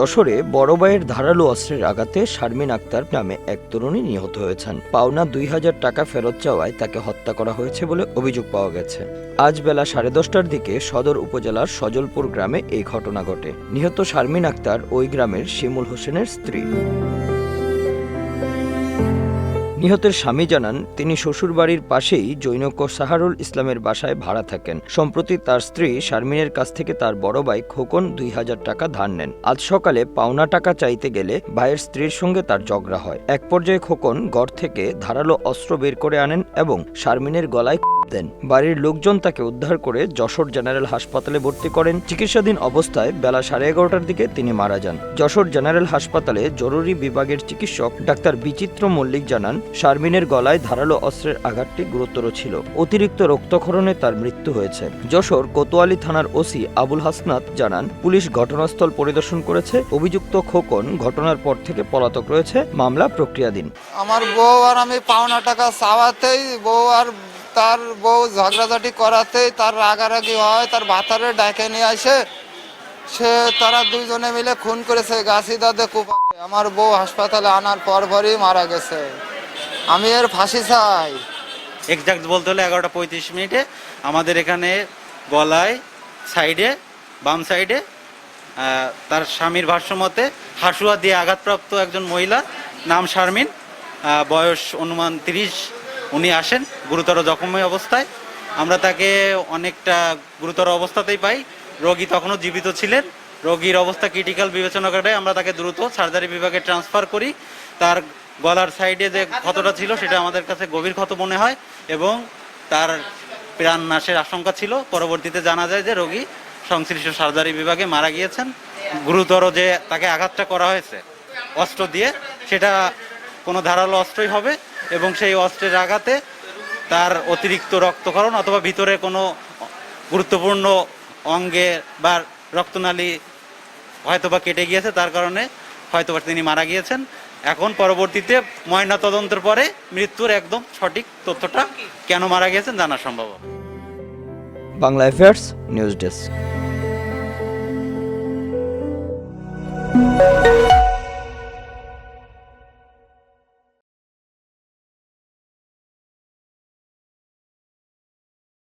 যশোরে বড় ভাইয়ের ধারালো অস্ত্রের আঘাতে শারমিন আক্তার নামে এক তরুণী নিহত হয়েছেন। পাওনা দুই হাজার টাকা ফেরত চাওয়ায় তাকে হত্যা করা হয়েছে বলে অভিযোগ পাওয়া গেছে। আজ বেলা সাড়ে দশটার দিকে সদর উপজেলার সজলপুর গ্রামে এই ঘটনা ঘটে। নিহত শারমিন আক্তার ওই গ্রামের শিমুল হোসেনের স্ত্রী। নিহতের স্বামী জানান, তিনি শ্বশুরবাড়ির পাশেই জৈনক সাহারুল ইসলামের বাসায় ভাড়া থাকেন। সম্প্রতি তার স্ত্রী শারমিনের কাছ থেকে তার বড় ভাই খোকন দুই হাজার টাকা ধার নেন। আজ সকালে পাওনা টাকা চাইতে গেলে ভাইয়ের স্ত্রীর সঙ্গে তার ঝগড়া হয়। এক পর্যায়ে খোকন ঘর থেকে ধারালো অস্ত্র বের করে আনেন এবং শারমিনের গলায় দেন। বাড়ির লোকজন তাকে উদ্ধার করে যশোর জেনারেল হাসপাতালে ভর্তি করেন। চিকিৎসাধীন অবস্থায় বেলা সাড়ে এগারোটার দিকে তিনি মারা যান। যশোর জেনারেল হাসপাতালে জরুরি বিভাগের চিকিৎসক ডাক্তার বিচিত্র মল্লিক জানান, শারমিনের গলায় ধারালো অস্ত্রের আঘাতটি গুরুতর ছিল। অতিরিক্ত রক্তক্ষরণে তার মৃত্যু হয়েছে। যশোর কোতোয়ালি থানার ওসি আবুল হাসনাত জানান, পুলিশ ঘটনাস্থল পরিদর্শন করেছে। অভিযুক্ত খোকন ঘটনার পর থেকে পলাতক রয়েছে। মামলা প্রক্রিয়াধীন। আমার বউ আর আমি পাওনা টাকা চাওয়াতেই বউ আর তার বউ ঝগড়াঝাটি করাতেই তার রাগারাগি হয়, তার ভাতারে ডাকে নিয়ে আসে। সে তারা দুইজনে মিলে খুন করেছে গাছি দাদে কুপারে। আমার বউ হাসপাতালে আনার পর পরই মারা গেছে। আমি এর ফাঁসি চাই। এক্সাক্ট বলতে হলে এগারোটা পঁয়ত্রিশ মিনিটে আমাদের এখানে গলায় সাইডে, বাম সাইডে তার স্বামীর ভাষ্যমতে হাসুয়া দিয়ে আঘাতপ্রাপ্ত একজন মহিলা, নাম শারমিন বয়স অনুমান তিরিশ উনি আসেন, গুরুতর জখমী অবস্থায়। আমরা তাকে অনেকটা গুরুতর অবস্থাতেই পাই। রোগী তখনও জীবিত ছিলেন। রোগীর অবস্থা ক্রিটিক্যাল বিবেচনা করে আমরা তাকে দ্রুত সার্জারি বিভাগে ট্রান্সফার করি। তার গলার সাইডে যে ক্ষতটা ছিল, সেটা আমাদের কাছে গভীর ক্ষত মনে হয় এবং তার প্রাণ নাশের আশঙ্কা ছিল। পরবর্তীতে জানা যায় যে রোগী সংশ্লিষ্ট সার্জারি বিভাগে মারা গিয়েছেন। গুরুতর যে তাকে আঘাতটা করা হয়েছে, অস্ত্র দিয়ে, সেটা কোনো ধারালো অস্ত্রই হবে এবং সেই অস্ত্রের আঘাতে তার অতিরিক্ত রক্তক্ষরণ অথবা ভিতরে কোনো গুরুত্বপূর্ণ অঙ্গে বা রক্তনালী হয়তোবা কেটে গিয়েছে তার কারণে হয়তোবা তিনি মারা গিয়েছেন। এখন পরবর্তীতে ময়না তদন্তের পরে মৃত্যুর একদম সঠিক তথ্যটা কেন মারা গিয়েছেন জানা সম্ভব বাংলা অ্যাফেয়ার্স নিউজ ডেস্ক